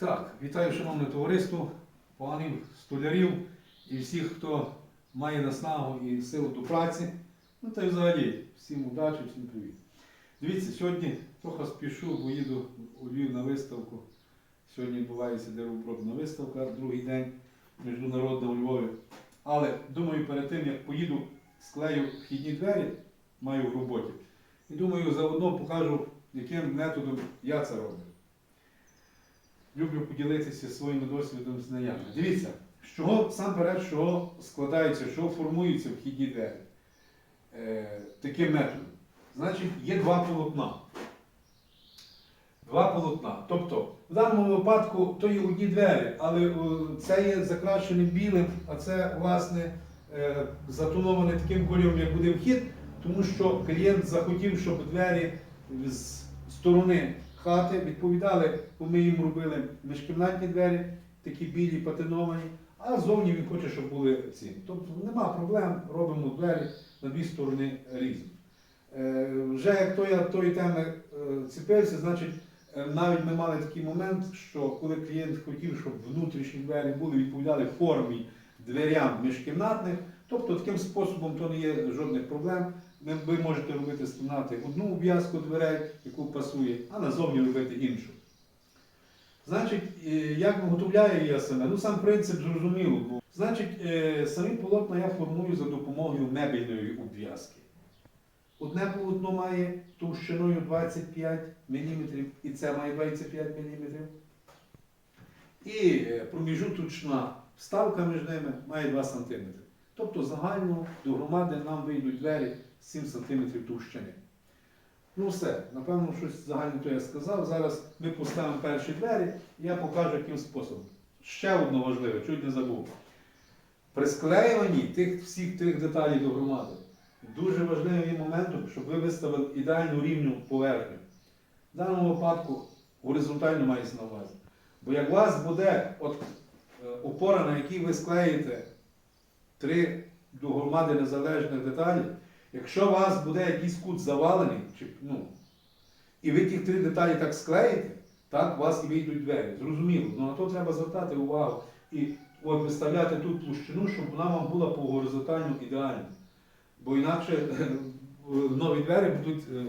Так, вітаю шановне товариство, панів, столярів і всіх, хто має наснагу і силу до праці. Ну та й взагалі, всім удачі, всім привіт. Дивіться, сьогодні трохи спішу, бо їду у Львів на виставку. Сьогодні відбувається деревопродна виставка, другий день міжнародна у Львові. Але думаю, перед тим як поїду, склею вхідні двері, маю в роботі. І думаю, заодно покажу, яким методом я це роблю. Люблю поділитися своїм досвідом знаннями. Дивіться, з чого сам перед, чого складаються, що формуються вхідні двері. Е, таким методом. Значить, є два полотна. Два полотна. Тобто, в даному випадку то є одні двері, але е, це є закрашене білим, а це, власне, е, затоноване таким кольором, як буде вхід, тому що клієнт захотів, щоб двері з сторони хати відповідали, бо ми їм робили міжкімнатні двері, такі білі, патиновані, а зовні він хоче, щоб були ці. Тобто нема проблем, робимо двері на дві сторони різні. Е, Вже як то я тої теми е, ціпився, значить, е, навіть ми мали такий момент, що коли клієнт хотів, щоб внутрішні двері були, відповідали формі дверям міжкімнатних, тобто таким способом то не є жодних проблем. Ви- можете робити з кімнати одну обв'язку дверей, яку пасує, а назовні робити іншу. Значить, е, як виготовляю я саме? Ну, сам принцип зрозуміло. Значить, е, самі полотна я формую за допомогою мебельної обв'язки. Одне полотно має товщиною 25 мм, і це має 25 мм. І е, проміжуточна вставка між ними має 2 см. Тобто загально до громади нам вийдуть двері 7 см товщини. Ну все, напевно, щось загально то я сказав. Зараз ми поставимо перші двері, і я покажу, яким способом. Ще одне важливе, чуть не забув. При склеюванні тих всіх тих деталей до громади дуже важливим є моментом, щоб ви виставили ідеальну рівню поверхню. В даному випадку горизонтально мається на увазі. Бо як у вас буде от, е, опора, на якій ви склеїте три до громади незалежних деталі, якщо у вас буде якийсь кут завалений, чи, ну, і ви ті три деталі так склеїте, так у вас і вийдуть двері. Зрозуміло. Ну на то треба звертати увагу і от виставляти тут площину, щоб вона вам була по горизонтально ідеальна. Бо інакше е, нові двері будуть, е,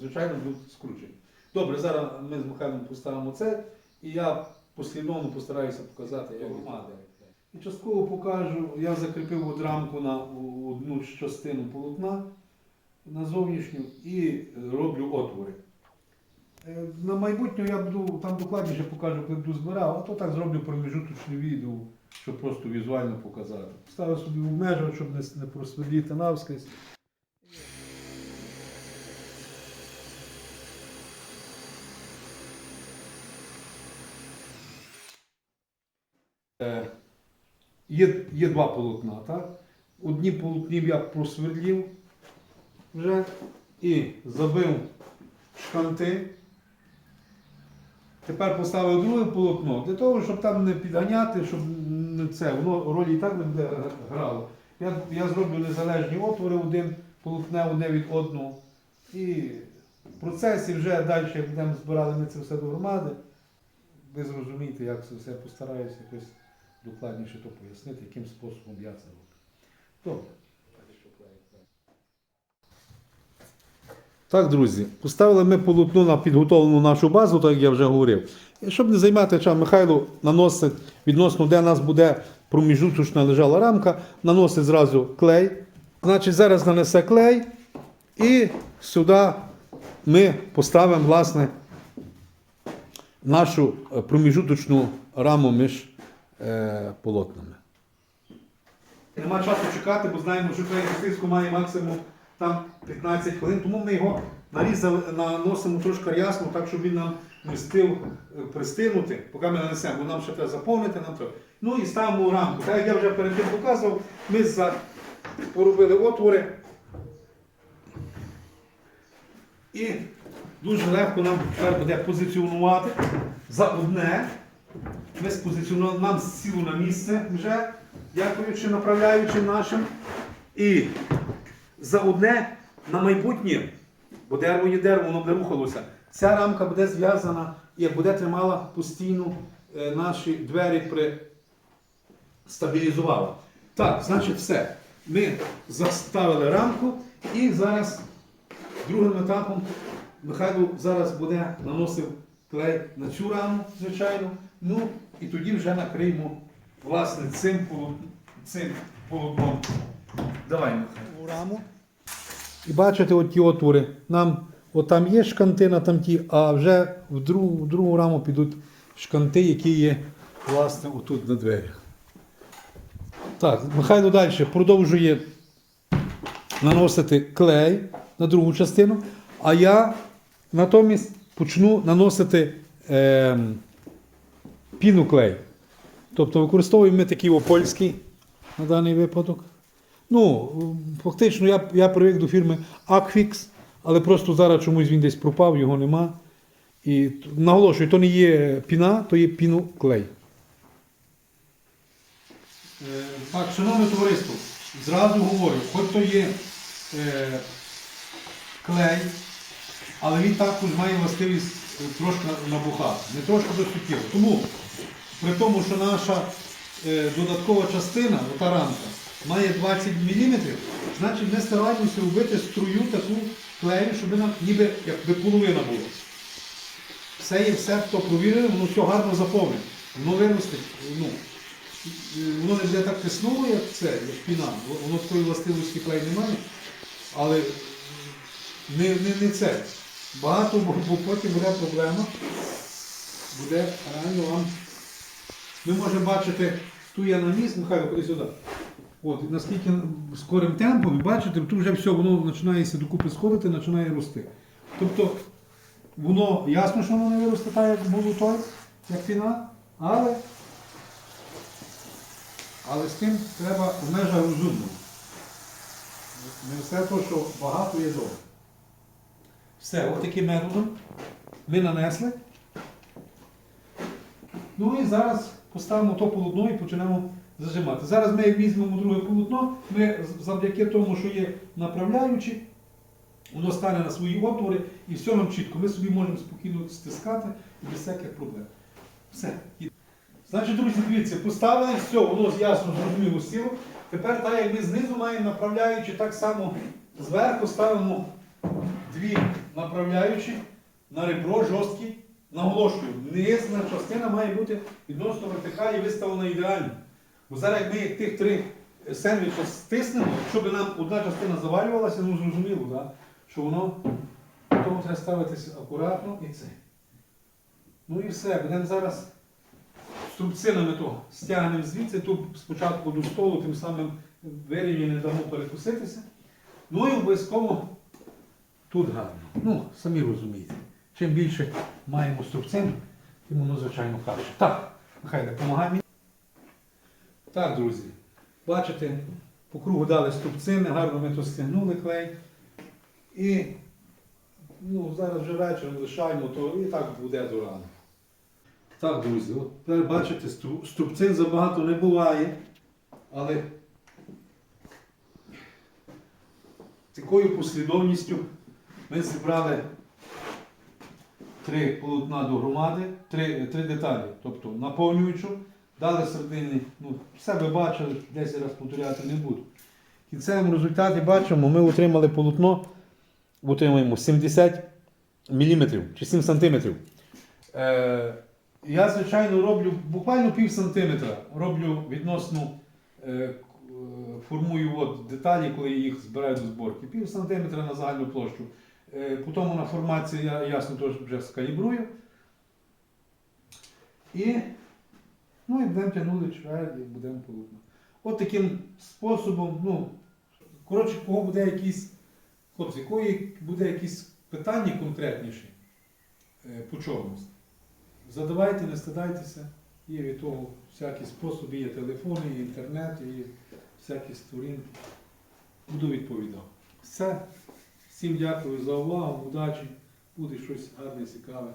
звичайно, будуть скручені. Добре, зараз ми з Михайлом поставимо це, і я послідовно постараюся показати, як громади. І частково покажу, я закріпив от рамку на одну частину полотна на зовнішню і роблю отвори. Е, На майбутнє я буду там докладніше покажу, коли буду збирав, а то так зроблю проміжуточне відео, щоб просто візуально показати. Ставив собі в межах, щоб не, просверліти навскрізь. Е, Є, є два полотна, так? Одні полотні я просверлів вже і забив шканти. Тепер поставив друге полотно для того, щоб там не підганяти, щоб не це, воно ролі і так не буде грало. Я, я зроблю незалежні отвори один полотне одне від одного. І в процесі вже далі, як будемо збирати ми це все до громади, ви зрозумієте, як це все постараюся якось докладніше то пояснити, яким способом я це роблю. Добре. Так, друзі, поставили ми полотно на підготовлену нашу базу, так як я вже говорив. Щоб не займати час, Михайло наносить відносно, де у нас буде проміжуточна лежала рамка, наносить зразу клей. Значить, зараз нанесе клей і сюди ми поставимо, власне, нашу е, проміжуточну раму між полотнами. Нема часу чекати, бо знаємо, що тиску має максимум там 15 хвилин, тому ми його нарізали, наносимо трошки рясно, так щоб він нам не встиг е, пристигнути, поки ми нанесемо, бо нам ще треба заповнити, нам треба. Ну і ставимо рамку. Так як я вже перед тим показував, ми за... поробили отвори. І дуже легко нам тепер буде позиціонувати за одне. Ми спозиціонували, нам сіло на місце вже, дякуючи направляючим нашим. І за одне на майбутнє, бо дерево є дерево, воно буде рухалося. Ця рамка буде зв'язана і буде тримала постійну е, наші двері при... стабілізувала. Так, значить все. Ми заставили рамку і зараз другим етапом Михайло зараз буде наносив клей на цю раму, звичайно. Ну і тоді вже накриємо власне цим полотном. Цим полотном. Давай, Михайло. У раму. І бачите, от ті отвори. Нам от там є шкантина, там ті, а вже в другу, в другу раму підуть шканти, які є власне отут на дверях. Так, Михайло далі продовжує наносити клей на другу частину, а я натомість почну наносити е, піноклей. Тобто використовуємо ми такий опольський на даний випадок. Ну, фактично, я, я привик до фірми Aqufix, але просто зараз чомусь він десь пропав, його нема. І наголошую, то не є піна, то є піноклей. Е, Так, шановне товариство, зразу говорю, хоч то є е, клей, але він також має властивість е, трошки набухати, не трошки до. Тому, при тому, що наша е, додаткова частина, ота рамка, має 20 мм, значить ми стараємося робити струю таку клею, щоб нам ніби якби половина була. Все є все, хто провірив, воно все гарно заповнить. Воно виростить. Ну, е, воно не буде так тиснуло, як це, як піна. Воно такої властивості клей немає. Але не, не, не це. Багато, бо, потім буде проблема. Буде реально вам. Ми можемо бачити, ту я наніс, Михайло, ходи сюди. От, наскільки скорим темпом, бачите, тут вже все, воно починає докупи сходити, починає рости. Тобто, воно ясно, що воно не виросте так, як було той, як піна, але, але з тим треба в межах розумного. Не все те, що багато є добре. Все, от таким методом ми нанесли. Ну і зараз поставимо то полотно і почнемо зажимати. Зараз ми візьмемо друге полотно, ми завдяки тому, що є направляючі, воно стане на свої отвори і все нам чітко. Ми собі можемо спокійно стискати і без всяких проблем. Все. Значить, друзі, дивіться, поставили, все, воно ясно зрозуміло сіло. Тепер, так як ми знизу маємо направляючі, так само зверху ставимо дві направляючі на ребро жорсткі. Наголошую, низна частина має бути відносно вертикалі виставлена ідеально. Бо зараз як ми тих три сендвіча стиснемо, щоб нам одна частина завалювалася, ну зрозуміло, да? що воно тому треба ставитися акуратно і це. Ну і все, будемо зараз струбцинами то стягнемо звідси, тут спочатку до столу, тим самим вирівні не дамо перекуситися. Ну і обов'язково тут гарно. Ну, самі розумієте. Чим більше маємо струбцин, тим воно, звичайно, краще. Так, нехай допомагає мені. Так, друзі, бачите, по кругу дали струбцини, гарно ми то стягнули клей. І ну, зараз вже вечір лишаємо, то і так буде до рани. Так, друзі, от тепер бачите, струбцин забагато не буває, але такою послідовністю ми зібрали три полотна до громади, три, три деталі, тобто наповнюючу, дали середині, ну, все ви бачили, 10 разів повторяти не буду. В кінцевому результаті бачимо, ми отримали полотно, отримуємо 70 мм чи 7 см. Е, я, звичайно, роблю буквально пів сантиметра, роблю відносно, е, е, формую от деталі, коли їх збираю до зборки. Пів сантиметра на загальну площу. Е, Потім на формації я ясно теж вже скалібрую. І, ну, і будемо тягнули чверть і будемо полотно. От таким способом, ну, коротше, кого буде якісь, хлопці, кої буде якісь питання конкретніші е, по чомусь. Задавайте, не стидайтеся. Є від того всякі способи, є телефони, є інтернет, є всякі сторінки. Буду відповідав. Все. Всім дякую за увагу, удачі. Буде щось гарне, цікаве.